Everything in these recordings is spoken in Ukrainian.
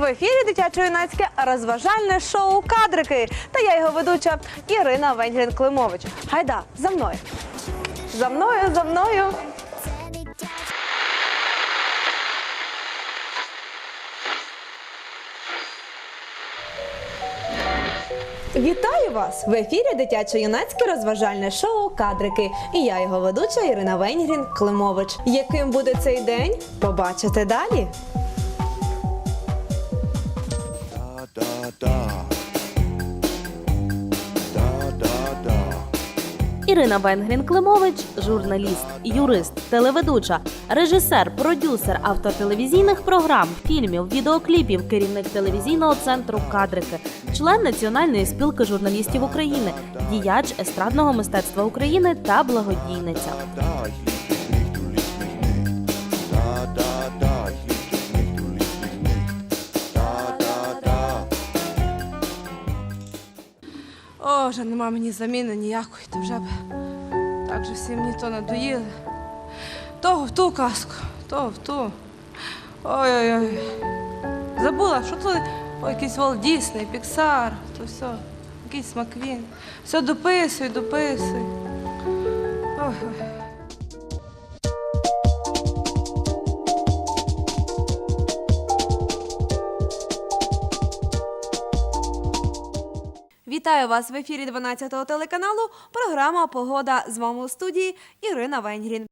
В ефірі дитячо-юнацьке розважальне шоу Кадрики. Та я його ведуча Ірина Венгрін Климович. Гайда, за мною. За мною, за мною. Вітаю вас! В ефірі дитячо-юнацьке розважальне шоу Кадрики. І я його ведуча Ірина Венгрін Климович. Яким буде цей день? Побачите далі. Ірина Венгрін Климович, журналіст, юрист, телеведуча, режисер, продюсер автор телевізійних програм, фільмів, відеокліпів, керівник телевізійного центру Кадрики, член Національної спілки журналістів України, діяч естрадного мистецтва України та благодійниця. О, вже нема мені заміни ніякої, то вже б так же всі мені то надоїли. То в ту казку, то в ту. Ой-ой-ой. Забула, що то Ой, якийсь Walt Disney, Pixar, то все, якийсь Маквін. Все дописуй, дописуй. Ой-ой. Вітаю вас в ефірі 12-го телеканалу. Програма Погода з вами у студії Ірина Венгрін.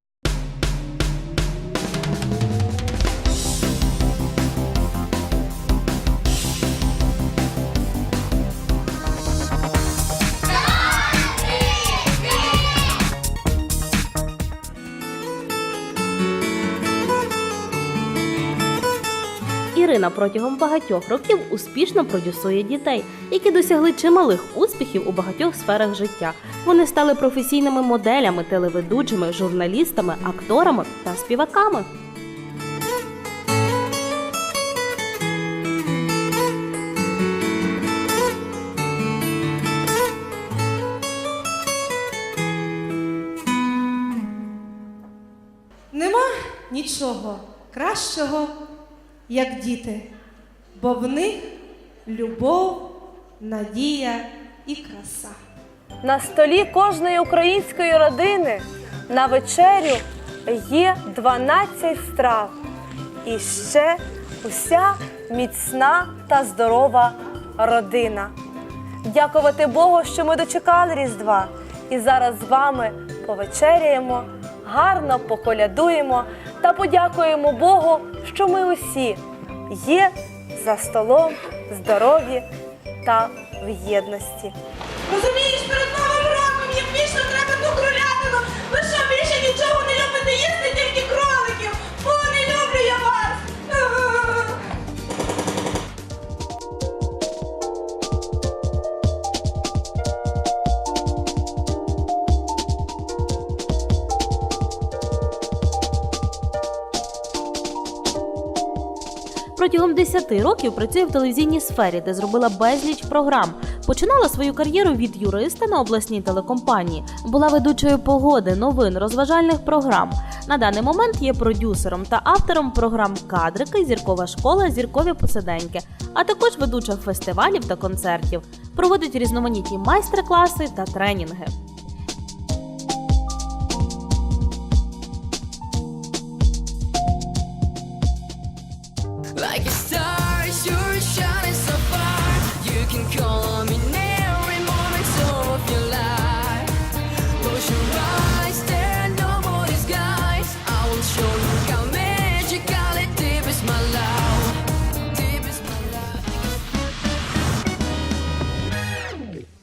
Ірина протягом багатьох років успішно продюсує дітей, які досягли чималих успіхів у багатьох сферах життя. Вони стали професійними моделями, телеведучими, журналістами, акторами та співаками. Нема нічого кращого, як діти, бо в них любов, надія і краса. На столі кожної української родини на вечерю є 12 страв. І ще уся міцна та здорова родина. Дякувати Богу, що ми дочекали Різдва. І зараз з вами повечеряємо, гарно поколядуємо та подякуємо Богу, що ми усі є за столом, здорові та в єдності. Розумієш, Протягом 10 років працює в телевізійній сфері, де зробила безліч програм. Починала свою кар'єру від юриста на обласній телекомпанії, була ведучою погоди, новин, розважальних програм. На даний момент є продюсером та автором програм Кадрики, Зіркова школа, Зіркові посиденьки, а також ведуча фестивалів та концертів. Проводить різноманітні майстер-класи та тренінги.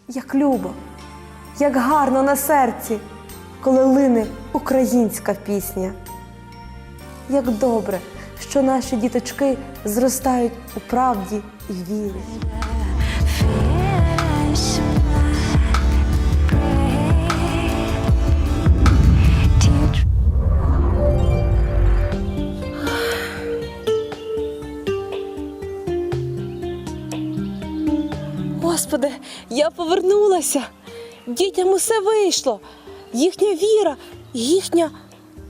Як любо, як гарно на серці, коли лине українська пісня. Як добре, що наші діточки зростають у правді і вірі. Господи, я повернулася. Дітям усе вийшло. Їхня віра, їхня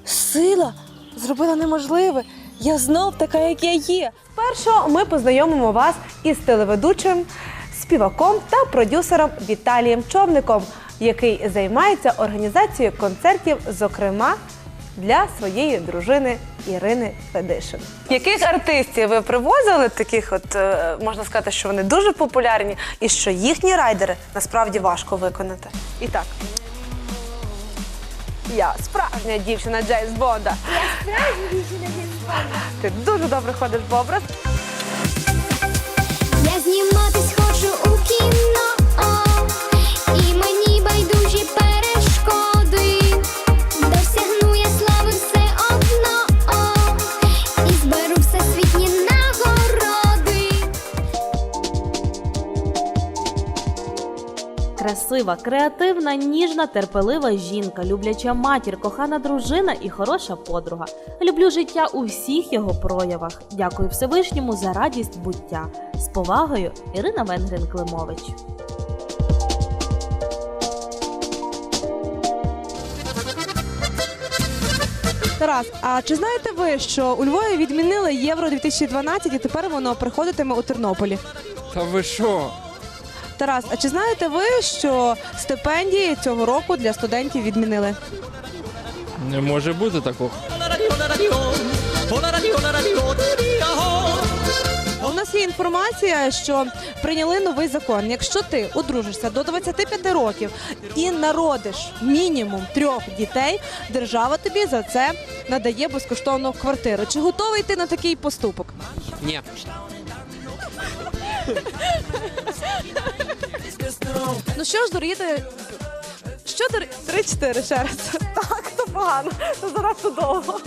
сила зробила неможливе. Я знов така, як я є. Спершу ми познайомимо вас із телеведучим, співаком та продюсером Віталієм Човником, який займається організацією концертів, зокрема для своєї дружини Ірини Федишин. Яких артистів ви привозили, таких, от е, можна сказати, що вони дуже популярні, і що їхні райдери насправді важко виконати. І так. Я справжня дівчина Джеймс Бонда. Ти дуже добре ходиш в образ. Я зніматись хочу у кіно, Красива, креативна, ніжна, терпелива жінка, любляча матір, кохана дружина і хороша подруга. Люблю життя у всіх його проявах. Дякую Всевишньому за радість буття. З повагою, Ірина Венгрин Климович. Тарас, а чи знаєте ви, що у Львові відмінили Євро 2012 і тепер воно приходитиме у Тернополі? Та ви що? Тарас, а чи знаєте ви, що стипендії цього року для студентів відмінили? Не може бути такого. У нас є інформація, що прийняли новий закон. Якщо ти одружишся до 25 років і народиш мінімум трьох дітей, держава тобі за це надає безкоштовну квартиру. Чи готовий ти на такий поступок? Ні. Ну що ж, дорогі, те- що дор... Три-чотири ще раз. Так, то погано, то занадто довго.